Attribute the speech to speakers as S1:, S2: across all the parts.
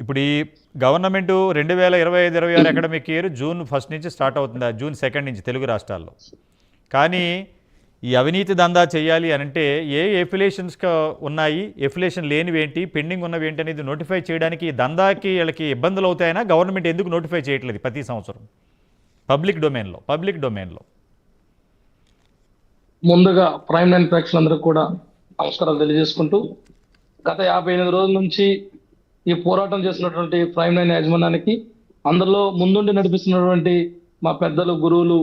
S1: ఇప్పుడు ఈ గవర్నమెంట్ రెండు వేల ఇరవై ఐదు ఇరవై ఆరు అకాడమిక్ ఇయర్ జూన్ ఫస్ట్ నుంచి స్టార్ట్ అవుతుంది ఆ జూన్ సెకండ్ నుంచి తెలుగు రాష్ట్రాల్లో. కానీ ఈ అవినీతి దందా చేయాలి అని అంటే ఏ ఎఫిలేషన్స్ ఉన్నాయి ఎఫిలేషన్ లేనివి ఏంటి పెండింగ్ ఉన్నవి ఏంటి అనేది నోటిఫై చేయడానికి ఈ దందాకి వీళ్ళకి ఇబ్బందులు అవుతాయనా గవర్నమెంట్ ఎందుకు నోటిఫై చేయట్లేదు ప్రతి సంవత్సరం? పబ్లిక్ డొమైన్లో పబ్లిక్ డొమైన్లో
S2: ముందుగా ప్రైమ్ నైన్ ప్రేక్షకులందరికీ కూడా నమస్కారాలు తెలియజేసుకుంటూ గత యాభై ఎనిమిది రోజుల నుంచి ఈ పోరాటం చేసినటువంటి ప్రైమ్ నైన్ యాజమాన్యానికి అందులో ముందుండి నడిపిస్తున్నటువంటి మా పెద్దలు గురువులు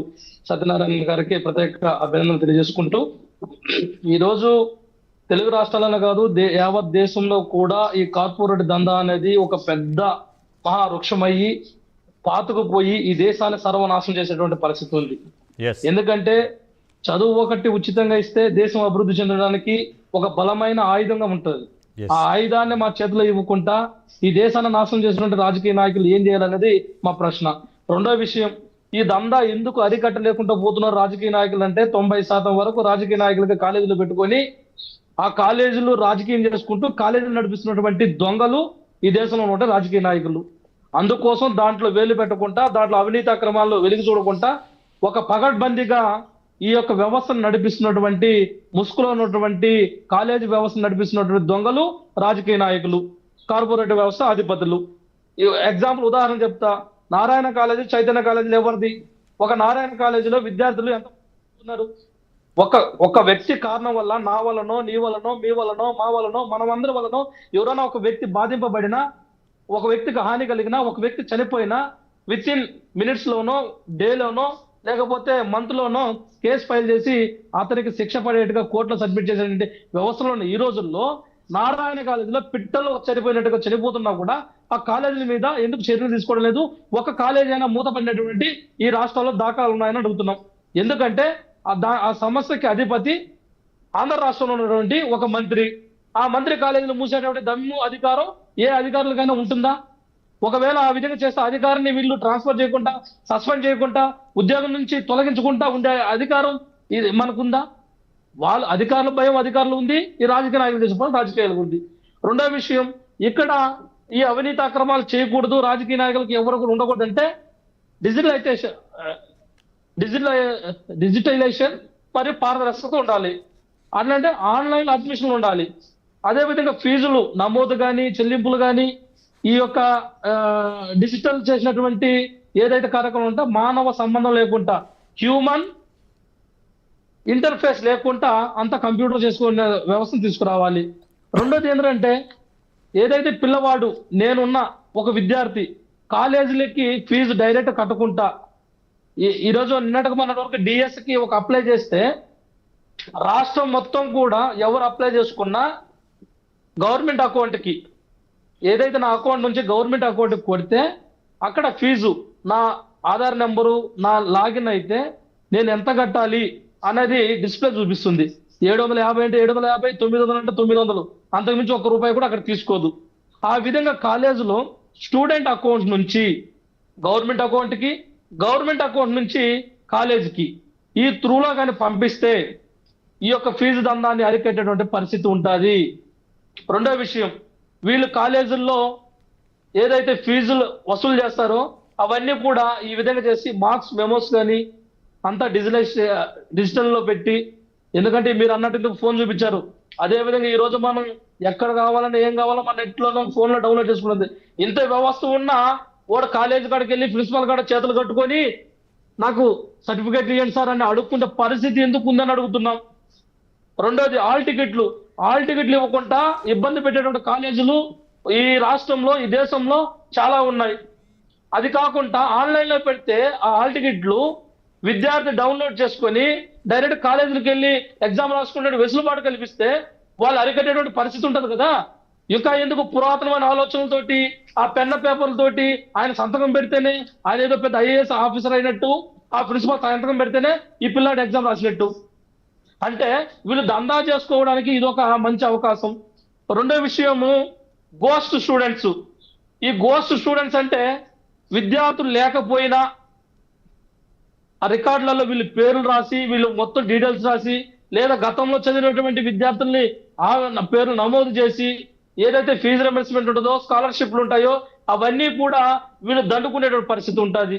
S2: సత్యనారాయణ గారికి ప్రత్యేక అభినందనలు తెలియజేసుకుంటూ ఈరోజు తెలుగు రాష్ట్రాలనే కాదు దే యావత్ దేశంలో కూడా ఈ కార్పొరేట్ దందా అనేది ఒక పెద్ద మహావృక్షమయ్యి పాతుకుపోయి ఈ దేశాన్ని సర్వనాశనం చేసేటువంటి పరిస్థితి ఉంది. ఎందుకంటే చదువు ఒకటి ఉచితంగా ఇస్తే దేశం అభివృద్ధి చెందడానికి ఒక బలమైన ఆయుధంగా ఉంటుంది. ఆ ఆయుధాన్ని మా చేతిలో ఇవ్వకుండా ఈ దేశాన్ని నాశనం చేసినటువంటి రాజకీయ నాయకులు ఏం చేయాలనేది మా ప్రశ్న. రెండో విషయం ఈ దందా ఎందుకు అరికట్టలేకుండా పోతున్నారు రాజకీయ నాయకులు అంటే తొంభై శాతం వరకు రాజకీయ నాయకులకి కాలేజీలు పెట్టుకొని ఆ కాలేజీలు రాజకీయం చేసుకుంటూ కాలేజీలు నడిపిస్తున్నటువంటి దొంగలు ఈ దేశంలో ఉంటే రాజకీయ నాయకులు. అందుకోసం దాంట్లో వేలు పెట్టకుండా దాంట్లో అవినీతి అక్రమాల్లో వెలిగి చూడకుండా ఒక పగడ్బందీగా ఈ యొక్క వ్యవస్థను నడిపిస్తున్నటువంటి ముసుగులో ఉన్నటువంటి కాలేజీ వ్యవస్థను నడిపిస్తున్నటువంటి దొంగలు రాజకీయ నాయకులు కార్పొరేట్ వ్యవస్థ అధిపతులు. ఎగ్జాంపుల్ ఉదాహరణ చెప్తా. నారాయణ కాలేజీ చైతన్య కాలేజీలు ఎవరిది? ఒక నారాయణ కాలేజీలో విద్యార్థులు ఎంత ఉన్నారు? ఒక ఒక వ్యక్తి కారణం వల్ల నా వలనో నీ వలనో మీ వలనో మా వలనో మనమందరి వలనో ఎవరైనా ఒక వ్యక్తి బాధింపబడినా ఒక వ్యక్తికి హాని కలిగినా ఒక వ్యక్తి చనిపోయినా విత్ ఇన్ మినిట్స్ లోనో డేలోనో లేకపోతే మంత్ లోనో కేసు ఫైల్ చేసి అతనికి శిక్ష పడేట్టుగా కోర్టులో సబ్మిట్ చేసేటువంటి వ్యవస్థలో ఉన్న ఈ రోజుల్లో నారాయణ కాలేజీలో పిట్టలు చనిపోయినట్టుగా చనిపోతున్నా కూడా ఆ కాలేజీల మీద ఎందుకు చర్యలు తీసుకోవడం లేదు? ఒక కాలేజీ అయినా మూతపడినటువంటి ఈ రాష్ట్రాల్లో దాఖలు ఉన్నాయని అడుగుతున్నాం. ఎందుకంటే ఆ దా- ఆ సమస్యకి అధిపతి ఆంధ్ర రాష్ట్రంలో ఉన్నటువంటి ఒక మంత్రి. ఆ మంత్రి కాలేజీలు మూసేటువంటి దమ్ము అధికారం ఏ అధికారులకైనా ఉంటుందా? ఒకవేళ ఆ విధంగా చేస్తే అధికారాన్ని వీళ్ళు ట్రాన్స్ఫర్ చేయకుండా సస్పెండ్ చేయకుండా ఉద్యోగం నుంచి తొలగించకుండా ఉండే అధికారం ఇది మనకుందా? వాళ్ళు అధికారుల భయం అధికారులు ఉంది. ఈ రాజకీయ నాయకులు చేసిన రాజకీయాలకు ఉంది. రెండో విషయం ఇక్కడ ఈ అవినీతి అక్రమాలు చేయకూడదు. రాజకీయ నాయకులకు ఎవరు కూడా ఉండకూడదు అంటే డిజిటలైజేషన్ డిజిటల్ డిజిటలైజేషన్ మరియు పారదర్శకత ఉండాలి. అట్లంటే ఆన్లైన్ అడ్మిషన్లు ఉండాలి. అదేవిధంగా ఫీజులు నమోదు కానీ చెల్లింపులు కానీ ఈ యొక్క డిజిటల్ చేసినటువంటి ఏదైతే కార్యక్రమం ఉందో మానవ సంబంధం లేకుండా హ్యూమన్ ఇంటర్ఫేస్ లేకుండా అంత కంప్యూటర్ చేసుకునే వ్యవస్థను తీసుకురావాలి. రెండోది ఏంటంటే ఏదైతే పిల్లవాడు నేనున్న ఒక విద్యార్థి కాలేజీలకి ఫీజు డైరెక్ట్ కట్టుకుంటా ఈ- ఈరోజు నిన్నటికి మన వరకు డిఎస్కి ఒక అప్లై చేస్తే రాష్ట్రం మొత్తం కూడా ఎవరు అప్లై చేసుకున్నా గవర్నమెంట్ అకౌంట్కి ఏదైతే నా అకౌంట్ నుంచి గవర్నమెంట్ అకౌంట్ కొడితే అక్కడ ఫీజు నా ఆధార్ నెంబరు నా లాగిన్ అయితే నేను ఎంత కట్టాలి అనేది డిస్ప్లే చూపిస్తుంది. ఏడు వందల యాభై అంటే ఏడు వందల యాభై తొమ్మిది వందలు అంటే తొమ్మిది వందలు అంతకుమించి ఒక్క రూపాయి కూడా అక్కడ తీసుకోదు. ఆ విధంగా కాలేజీలో స్టూడెంట్ అకౌంట్ నుంచి గవర్నమెంట్ అకౌంట్కి గవర్నమెంట్ అకౌంట్ నుంచి కాలేజీకి ఈ త్రూలో కానీ పంపిస్తే ఈ యొక్క ఫీజు దందాన్ని అరికట్టేటువంటి పరిస్థితి ఉంటుంది. రెండో విషయం వీళ్ళు కాలేజీల్లో ఏదైతే ఫీజులు వసూలు చేస్తారో అవన్నీ కూడా ఈ విధంగా చేసి మార్క్స్ మెమోస్ కానీ అంతా డిజిటలైజ్ డిజిటల్లో పెట్టి ఎందుకంటే మీరు అన్నట్టు ఫోన్ చూపించారు. అదే విధంగా ఈ రోజు మనం ఎక్కడ కావాలన్నా ఏం కావాలో మన నెట్లో ఫోన్లో డౌన్లోడ్ చేసుకున్నది. ఇంత వ్యవస్థ ఉన్నా వాడు కాలేజ్ కాడికి వెళ్ళి ప్రిన్సిపల్ కాడ చేతులు కట్టుకొని నాకు సర్టిఫికేట్ ఇవ్వండి సార్ అని అడుక్కుంటే పరిస్థితి ఎందుకు ఉందని అడుగుతున్నాం. రెండోది ఆల్ టికెట్లు. ఆల్ టికెట్లు ఇవ్వకుండా ఇబ్బంది పెట్టేటువంటి కాలేజీలు ఈ రాష్ట్రంలో ఈ దేశంలో చాలా ఉన్నాయి. అది కాకుండా ఆన్లైన్లో పెడితే ఆ ఆల్ టికెట్లు విద్యార్థి డౌన్లోడ్ చేసుకొని డైరెక్ట్ కాలేజీలకు వెళ్ళి ఎగ్జామ్ రాసుకునే వెసులుబాటు కల్పిస్తే వాళ్ళు అరికట్టేటువంటి పరిస్థితి ఉంటుంది కదా. ఇంకా ఎందుకు పురాతనమైన ఆలోచనలతోటి ఆ పెన్న పేపర్లతోటి ఆయన సంతకం పెడితేనే ఆయన ఏదో పెద్ద ఐఏఎస్ ఆఫీసర్ అయినట్టు ఆ ప్రిన్సిపల్ సంతకం పెడితేనే ఈ పిల్లాడు ఎగ్జామ్ రాసినట్టు. అంటే వీళ్ళు దందా చేసుకోవడానికి ఇది ఒక మంచి అవకాశం. రెండో విషయము గోస్ట్ స్టూడెంట్స్ ఈ గోస్ట్ స్టూడెంట్స్ అంటే విద్యార్థులు లేకపోయినా ఆ రికార్డులలో వీళ్ళు పేర్లు రాసి వీళ్ళు మొత్తం డీటెయిల్స్ రాసి లేదా గతంలో చదివినటువంటి విద్యార్థుల్ని ఆ పేరు నమోదు చేసి ఏదైతే ఫీజు రియంబర్స్మెంట్ ఉంటుందో స్కాలర్షిప్లు ఉంటాయో అవన్నీ కూడా వీళ్ళు దండుకునేటువంటి పరిస్థితి ఉంటుంది.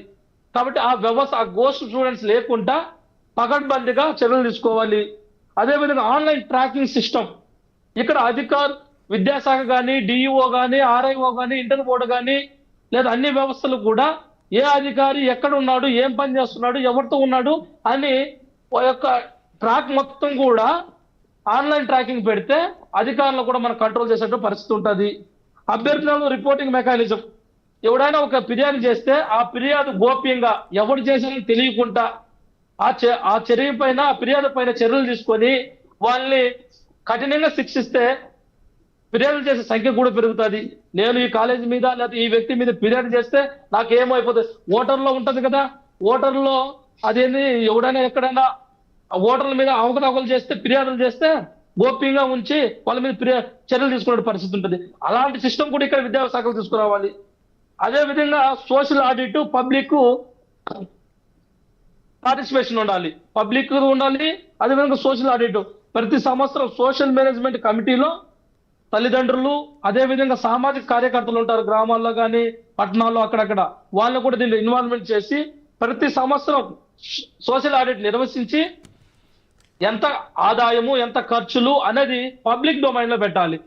S2: కాబట్టి ఆ వ్యవస్థ ఆ గోస్ట్ స్టూడెంట్స్ లేకుండా పగడ్బందీగా చర్యలు తీసుకోవాలి. అదేవిధంగా ఆన్లైన్ ట్రాకింగ్ సిస్టమ్. ఇక్కడ అధికార్ విద్యాశాఖ కానీ డిఈఓ కానీ ఆర్ఐఓ కానీ ఇంటర్ బోర్డు కానీ లేదా అన్ని వ్యవస్థలు కూడా ఏ అధికారి ఎక్కడ ఉన్నాడు ఏం పని చేస్తున్నాడు ఎవరితో ఉన్నాడు అని ఆ యొక్క ట్రాక్ మొత్తం కూడా ఆన్లైన్ ట్రాకింగ్ పెడితే అధికారులు కూడా మనం కంట్రోల్ చేసేట పరిస్థితి ఉంటుంది. అభ్యర్థులను రిపోర్టింగ్ మెకానిజం. ఎవడైనా ఒక ఫిర్యాదు చేస్తే ఆ ఫిర్యాదు గోప్యంగా ఎవరు చేశారని తెలియకుండా ఆ చే- ఆ చర్య పైన ఆ ఫిర్యాదు పైన చర్యలు తీసుకొని వాళ్ళని కఠినంగా శిక్షిస్తే ఫిర్యాదులు చేసే సంఖ్య కూడా పెరుగుతుంది. నేను ఈ కాలేజీ మీద లేకపోతే ఈ వ్యక్తి మీద ఫిర్యాదు చేస్తే నాకు ఏమైపోతుంది ఓటర్లో ఉంటుంది కదా. ఓటర్లో అదేంది? ఎవడైనా ఎక్కడైనా ఓటర్ల మీద అవకతవకలు చేస్తే ఫిర్యాదులు చేస్తే గోప్యంగా ఉంచి వాళ్ళ మీద ఫిర్యా చర్యలు తీసుకునే పరిస్థితి ఉంటుంది. అలాంటి సిస్టమ్ కూడా ఇక్కడ విద్యాశాఖలు తీసుకురావాలి. అదే విధంగా సోషల్ ఆడిట్ పబ్లిక్ పార్టిసిపేషన్ ఉండాలి. పబ్లిక్ ఉండాలి అదేవిధంగా సోషల్ ఆడిట్. ప్రతి సంవత్సరం సోషల్ మేనేజ్మెంట్ కమిటీలో తల్లిదండ్రులు అదేవిధంగా సామాజిక కార్యకర్తలు ఉంటారు గ్రామాల్లో కానీ పట్టణాల్లో అక్కడక్కడ. వాళ్ళని కూడా దీన్ని ఇన్వాల్వ్మెంట్ చేసి ప్రతి సంవత్సరం సోషల్ ఆడిట్ నిర్వహించి ఎంత ఆదాయము ఎంత ఖర్చులు అనేది పబ్లిక్ డొమైన్లో పెట్టాలి.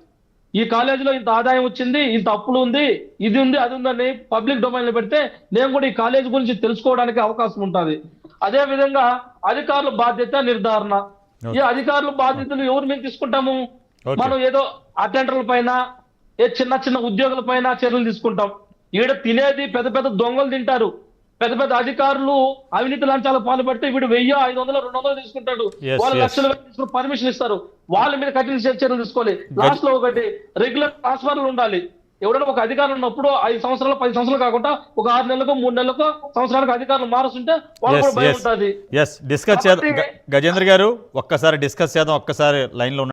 S2: ఈ కాలేజీలో ఇంత ఆదాయం వచ్చింది ఇంత అప్పులు ఉంది ఇది ఉంది అది ఉందని పబ్లిక్ డొమైన్లో పెడితే నేను కూడా ఈ కాలేజ్ గురించి తెలుసుకోవడానికి అవకాశం ఉంటుంది. అదే విధంగా అధికారుల బాధ్యత నిర్ధారణ. ఈ అధికారుల బాధ్యతలు ఎవరు మేము తీసుకుంటాము. మనం ఏదో అటెండర్ల పైన ఏ చిన్న చిన్న ఉద్యోగుల పైన చర్యలు తీసుకుంటాం. ఈడ తినేది పెద్ద పెద్ద దొంగలు తింటారు. పెద్ద పెద్ద అధికారులు అవినీతి లంచాలు పాల్పడితే వీడు వెయ్యి ఐదు వందలు రెండు వందలు తీసుకుంటాడు. వాళ్ళు. లక్షలు తీసుకుని పర్మిషన్ ఇస్తారు. వాళ్ళ మీద కఠిన చర్యలు తీసుకోవాలి. లాస్ట్లో ఒకటి రెగ్యులర్ ట్రాన్స్ఫర్లు ఉండాలి. ఎవరైనా ఒక అధికారం ఉన్నప్పుడు ఐదు సంవత్సరాలు పది సంవత్సరాలు కాకుండా ఒక ఆరు నెలలకు మూడు నెలలకు సంవత్సరాలకు అధికారులు మారుస్తుంటే వాళ్ళు
S1: ఎస్
S2: కూడా భయం
S1: ఎస్
S2: ఉంటుంది.
S1: ఎస్ డిస్కస్ చేద్దాం. గజేంద్ర గారు ఒక్కసారి డిస్కస్ చేద్దాం. ఒక్కసారి లైన్లో